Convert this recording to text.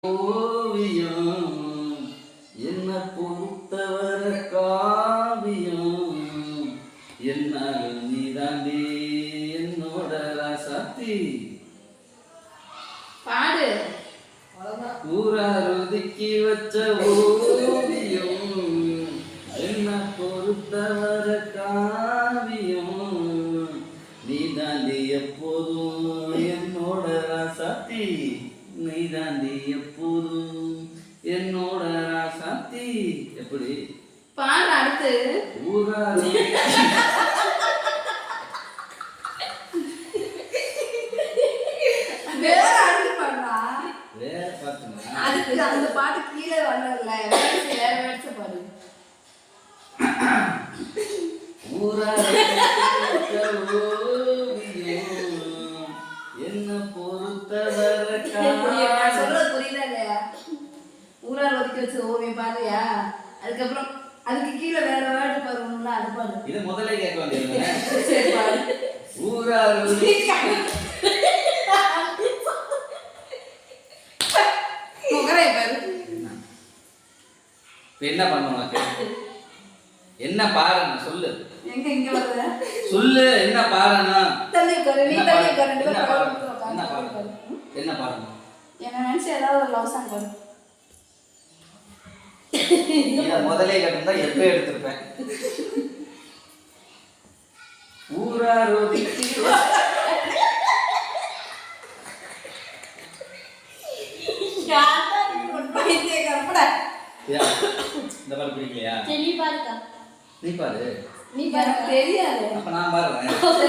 ஓவியம். என்ன பொறுத்தவர காவியம். என்னால் நீதாண்டி என்னோட ராசாத்தி. பாடு. ஊரார் ஒதுக்கி வச்ச ஓவியம். என்ன பொறுத்தவர காவியம். நீதாண்டி எப்போதும் என்னோட ராசாத்தி. நீதாண்டி எப்போதும் என்னோட ராசாத்தி. எப்படி? பாடு அடுத்து. ஊரார் வேற அடுத்து பாடுறா வேற அதுக்கு அந்த பாட்டு கீழே வரல வேற வேற பாடு ஓவியம் என்ன பொறுத்தவர நான் காவியம் சொல்றது புரியுதா இல்லையா ஒதுக்கி வச்ச ஓவியம் பாருயா? அதுக்கப்புறம் அதுக்கு கீழே வேற வேர்டு பாருங்களா அது பாடு இது முதல்ல கேட்க வேண்டியது சரி பாரு. இப்ப என்ன பண்ண உனக்கு? என்ன பாருங்க சொல்லு. எங்க இங்க வருத சொல்லு என்ன பாருன்னா. தள்ளி உட்காரு நீ தள்ளி பாரு? என்ன பாரு? பாருங்க என்ன பாருங்க என்ன நினைச்சு ஏதாவது ஒரு லவ் சாங் இதை முதலே கேட்டிருந்தா எப்போ எடுத்திருப்பேன். ஊரார் ஒதுக்கி? இந்த பாட்டு பிடிக்கலையா? சரி நீ பாருக்கா. நீ பாரு. நீ பாரு தெரியாது அப்ப நான் பாடுறேன்